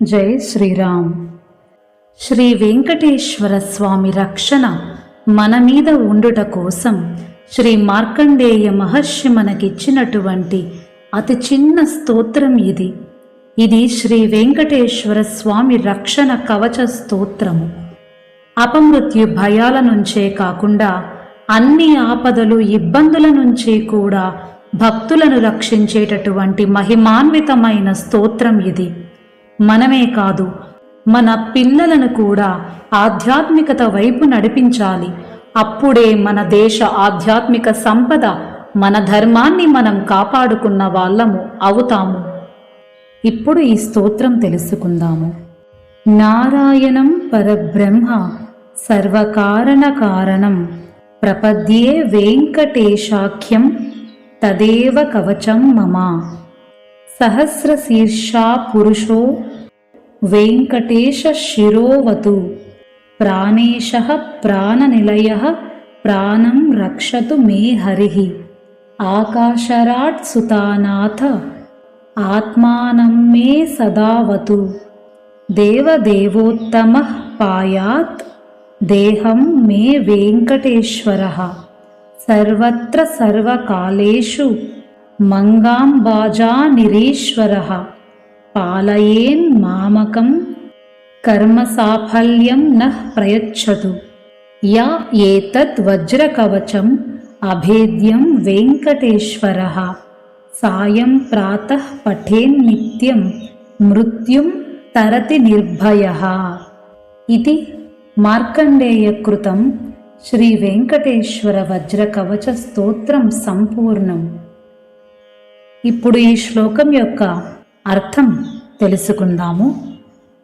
జై శ్రీరామ్. శ్రీ వెంకటేశ్వర స్వామి రక్షణ మన మీద ఉండుట కోసం శ్రీ మార్కండేయ మహర్షి మనకిచ్చినటువంటి అతి చిన్న స్తోత్రం ఇది. ఇది శ్రీ వెంకటేశ్వర స్వామి రక్షణ కవచ స్తోత్రము. అపమృత్యు భయాల నుంచే కాకుండా అన్ని ఆపదలు ఇబ్బందుల నుంచి కూడా భక్తులను రక్షించేటటువంటి మహిమాన్వితమైన స్తోత్రం ఇది. మనమే కాదు మన పిల్లలను కూడా ఆధ్యాత్మికత వైపు నడిపించాలి. అప్పుడే మన దేశ ఆధ్యాత్మిక సంపద మన ధర్మాన్ని మనం కాపాడుకున్న వాళ్ళము అవుతాము. ఇప్పుడు ఈ స్తోత్రం తెలుసుకుందాము. నారాయణం పరబ్రహ్మ సర్వకారణ కారణం ప్రపద్యే వెంకటేశాఖ్యం తదేవ కవచం మమ. सहस्रशीर्षापुरुषो वेङ्कटेशशिरोवतु प्राणेशः प्राणनिलयः प्राणं रक्षतु मे हरिः। आकाशराट्सुतानाथ आत्मानं मे सदावतु। देवदेवोत्तमः पायात् देहं मे वेङ्कटेश्वरः। सर्वत्र सर्वकालेषु సర్వకాలేషు మంగాంబాజా నిరీశ్వర పాలయేన్ మామకం కర్మ సాఫల్యం నః ప్రయచ్చతు. యా ఏతత్ వజ్రకవచం అభేద్యం వెంకటేశ్వర. సాయం ప్రాతః పఠేన్నిత్యం మృత్యుం తరతి నిర్భయ. ఇది మార్కండేయకృతం శ్రీ వెంకటేశ్వర వజ్రకవచ స్తోత్రం సంపూర్ణం. ఇప్పుడు ఈ శ్లోకం యొక్క అర్థం తెలుసుకుందాము.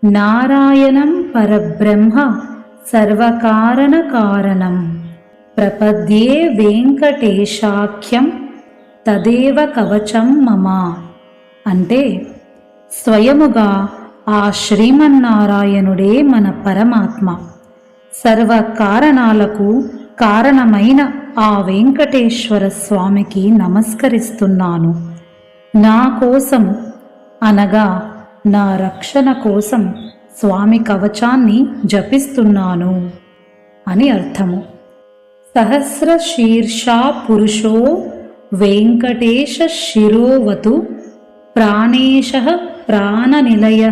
నారాయణం పరబ్రహ్మ సర్వకారణ కారణం. ప్రపద్యే వెంకటేశాఖ్యం తదేవ కవచం మమ. అంటే స్వయముగా ఆ శ్రీమన్నారాయణుడే మన పరమాత్మ. సర్వ కారణాలకు కారణమైన ఆ వెంకటేశ్వర స్వామికి నమస్కరిస్తున్నాను. నా కోసం అనగా నా రక్షణ కోసం స్వామి కవచాన్ని జపిస్తున్నాను అని అర్థము. సహస్ర శీర్షా పురుషో వెంకటేశ శిరోవతు ప్రాణేశ ప్రాణనిలయ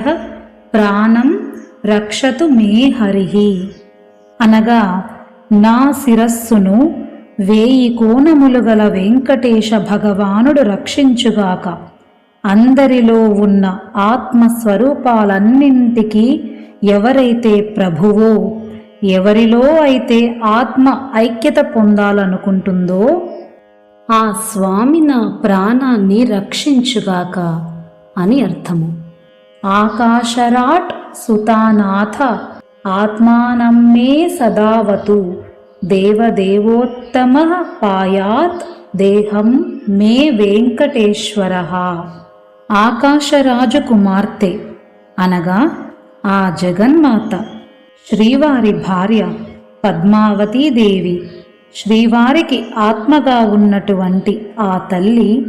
ప్రాణం రక్షతు మే హరి అనగా నా శిరస్సును వేయి కోణములు గల వెంకటేశ భగవానుడు రక్షించుగాక. అందరిలో ఉన్న ఆత్మస్వరూపాలన్నింటికీ ఎవరైతే ప్రభువో ఎవరిలో అయితే ఆత్మ ఐక్యత పొందాలనుకుంటుందో ఆ స్వామి నా ప్రాణాన్ని రక్షించుగాక అని అర్థము. ఆకాశరాట్ సుతానాథ ఆత్మానం మే సదావతు. దేవదేవోత్తమ పాయాత్ దేహం మే వెంకటేశ్వర. ఆకాశరాజు కుమార్తె అనగా ఆ జగన్మాత శ్రీవారి భార్య పద్మావతీదేవి శ్రీవారికి ఆత్మగా ఉన్నటువంటి ఆ తల్లి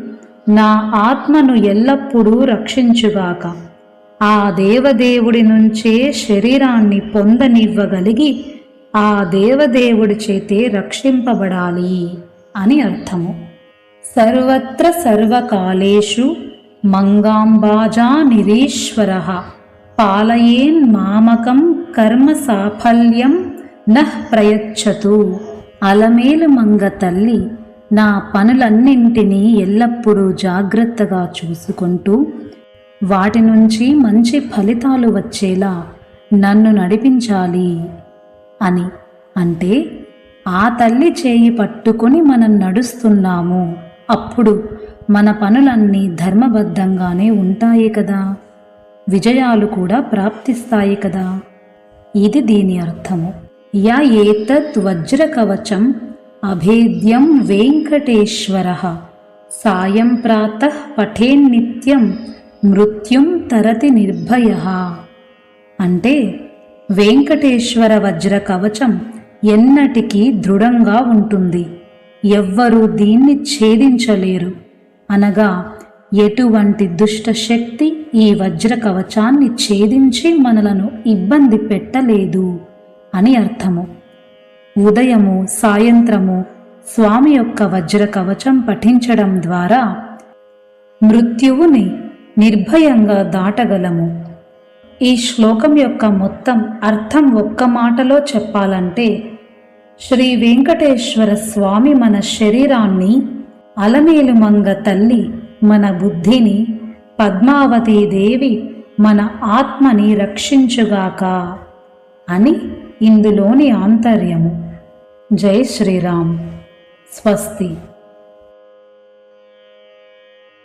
నా ఆత్మను ఎల్లప్పుడూ రక్షించుగాక. ఆ దేవదేవుడి నుంచే శరీరాన్ని పొందనివ్వగలిగి ఆ దేవదేవుడి చేతే రక్షింపబడాలి అని అర్థము. సర్వత్ర సర్వకాలేషు మంగాంబాజా నిరీశ్వర పాలయేన్ మామకం కర్మ సాఫల్యం నః ప్రయచ్చతు. అలమేలు మంగ తల్లి నా పనులన్నింటినీ ఎల్లప్పుడూ జాగ్రత్తగా చూసుకుంటూ వాటి నుంచి మంచి ఫలితాలు వచ్చేలా నన్ను నడిపించాలి. అని. అంటే ఆ తల్లి చేయి పట్టుకుని మనం నడుస్తున్నాము. అప్పుడు మన పనులన్నీ ధర్మబద్ధంగానే ఉంటాయి కదా. విజయాలు కూడా ప్రాప్తిస్తాయి కదా. ఇది దీని అర్థము. యా ఏతత్ వజ్రకవచం అభేద్యం వెంకటేశ్వర. సాయం ప్రాత పఠేన్నిత్యం మృత్యుం తరతి నిర్భయ. అంటే వెంకటేశ్వర వజ్ర కవచం ఎన్నటికీ దృఢంగా ఉంటుంది. ఎవ్వరూ దీన్ని ఛేదించలేరు. అనగా ఎటువంటి దుష్ట శక్తి ఈ వజ్ర కవచాన్ని ఛేదించి మనలను ఇబ్బంది పెట్టలేదు అని అర్థము. ఉదయము సాయంత్రము స్వామి యొక్క వజ్ర కవచం పఠించడం ద్వారా మృత్యువుని నిర్భయంగా దాటగలము. ఈ శ్లోకం యొక్క మొత్తం అర్థం ఒక్క మాటలో చెప్పాలంటే శ్రీ వెంకటేశ్వర స్వామి మన శరీరాన్ని అలమేలుమంగ తల్లి మన బుద్ధిని పద్మావతీదేవి మన ఆత్మని రక్షించుగాక అని ఇందులోని ఆంతర్యము. జై శ్రీరామ్. స్వస్తి.